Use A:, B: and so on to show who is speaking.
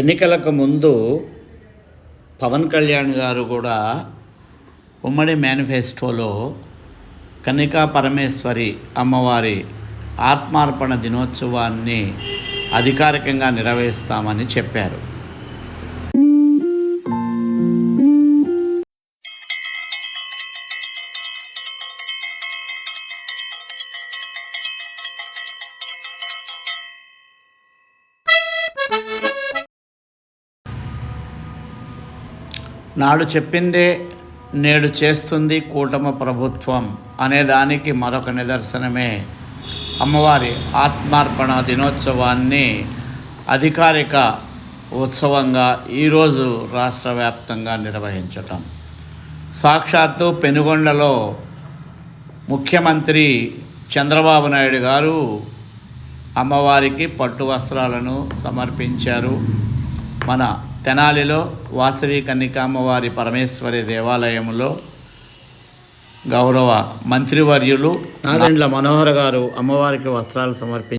A: ఎన్నికలకు ముందు పవన్ కళ్యాణ్ గారు కూడా ఉమ్మడి మేనిఫెస్టోలో కనికా పరమేశ్వరి అమ్మవారి ఆత్మార్పణ దినోత్సవాన్ని అధికారికంగా నిర్వహిస్తామని చెప్పారు. నాడు చెప్పిందే నేడు చేస్తుంది కూటమి ప్రభుత్వం అనే దానికి మరొక నిదర్శనమే. అమ్మవారి ఆత్మార్పణ దినోత్సవాన్ని అధికారిక ఉత్సవంగా ఈరోజు రాష్ట్ర వ్యాప్తంగా నిర్వహించటం. సాక్షాత్తు పెనుగొండలో ముఖ్యమంత్రి చంద్రబాబు నాయుడు గారు అమ్మవారికి పట్టు వస్త్రాలను సమర్పించారు. మన తెనాలిలో వాసవి కన్నికామ్మవారి పరమేశ్వరి దేవాలయంలో గౌరవ మంత్రివర్యులు నాదెండ్ల మనోహర్ గారు అమ్మవారికి వస్త్రాలు సమర్పించారు